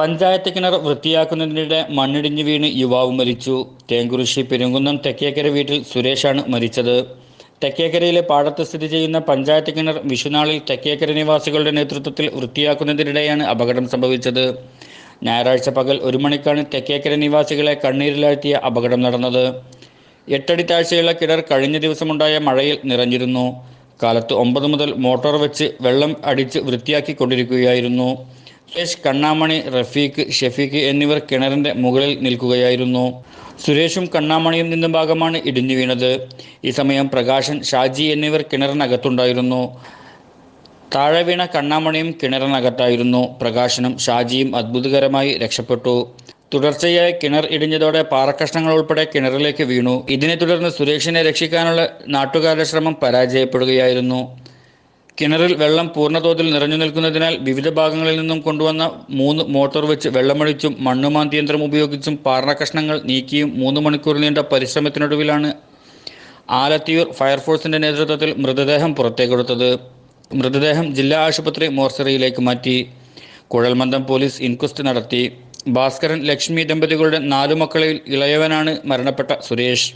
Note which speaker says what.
Speaker 1: പഞ്ചായത്ത് കിണർ വൃത്തിയാക്കുന്നതിനിടെ മണ്ണിടിഞ്ഞു വീണ് യുവാവ് മരിച്ചു. തേങ്കുറിശി പെരുങ്കുന്നം തെക്കേക്കര വീട്ടിൽ സുരേഷാണ് മരിച്ചത്. തെക്കേക്കരയിലെ പാടത്ത് സ്ഥിതി ചെയ്യുന്ന പഞ്ചായത്ത് കിണർ വിഷുനാളിൽ തെക്കേക്കര നിവാസികളുടെ നേതൃത്വത്തിൽ വൃത്തിയാക്കുന്നതിനിടെയാണ് അപകടം സംഭവിച്ചത്. ഞായറാഴ്ച പകൽ ഒരു മണിക്കാണ് തെക്കേക്കര നിവാസികളെ കണ്ണീരിലാഴ്ത്തിയ അപകടം നടന്നത്. എട്ടടി താഴ്ചയുള്ള കിണർ കഴിഞ്ഞ ദിവസമുണ്ടായ മഴയിൽ നിറഞ്ഞിരുന്നു. കാലത്ത് ഒമ്പത് മുതൽ മോട്ടോർ വെച്ച് വെള്ളം അടിച്ച് വൃത്തിയാക്കിക്കൊണ്ടിരിക്കുകയായിരുന്നു. സുരേഷ് കണ്ണാമണി റഫീഖ് ഷെഫീഖ് എന്നിവർ കിണറിന്റെ മുകളിൽ നിൽക്കുകയായിരുന്നു. സുരേഷും കണ്ണാമണിയും നിന്ന ഭാഗമാണ് ഇടിഞ്ഞു വീണത്. ഈ സമയം പ്രകാശൻ ഷാജി എന്നിവർ കിണറിനകത്തുണ്ടായിരുന്നു. താഴെ വീണ കണ്ണാമണിയും കിണറിനകത്തായിരുന്നു. പ്രകാശനും ഷാജിയും അത്ഭുതകരമായി രക്ഷപ്പെട്ടു. തുടർച്ചയായി കിണർ ഇടിഞ്ഞതോടെ പാറക്കഷ്ണങ്ങൾ ഉൾപ്പെടെ കിണറിലേക്ക് വീണു. ഇതിനെ തുടർന്ന് സുരേഷിനെ രക്ഷിക്കാനുള്ള നാട്ടുകാരുടെ ശ്രമം പരാജയപ്പെടുകയായിരുന്നു. കിണറിൽ വെള്ളം പൂർണതോതിൽ നിറഞ്ഞു നിൽക്കുന്നതിനാൽ വിവിധ ഭാഗങ്ങളിൽ നിന്നും കൊണ്ടുവന്ന മൂന്ന് മോട്ടോർ വെച്ച് വെള്ളമൊഴിച്ചും മണ്ണുമാന്തി യന്ത്രം ഉപയോഗിച്ചും പാറക്കഷ്ണങ്ങൾ നീക്കിയും മൂന്ന് മണിക്കൂർ നീണ്ട പരിശ്രമത്തിനൊടുവിലാണ് ആലത്തിയൂർ ഫയർഫോഴ്സിന്റെ നേതൃത്വത്തിൽ മൃതദേഹം പുറത്തേക്കെടുത്തത് മൃതദേഹം ജില്ലാ ആശുപത്രി മോർച്ചറിയിലേക്ക് മാറ്റി. കുഴൽമന്ദം പോലീസ് ഇൻക്വസ്റ്റ് നടത്തി. ഭാസ്കരൻ ലക്ഷ്മി ദമ്പതികളുടെ നാലു മക്കളിൽ ഇളയവനാണ് മരണപ്പെട്ട സുരേഷ്.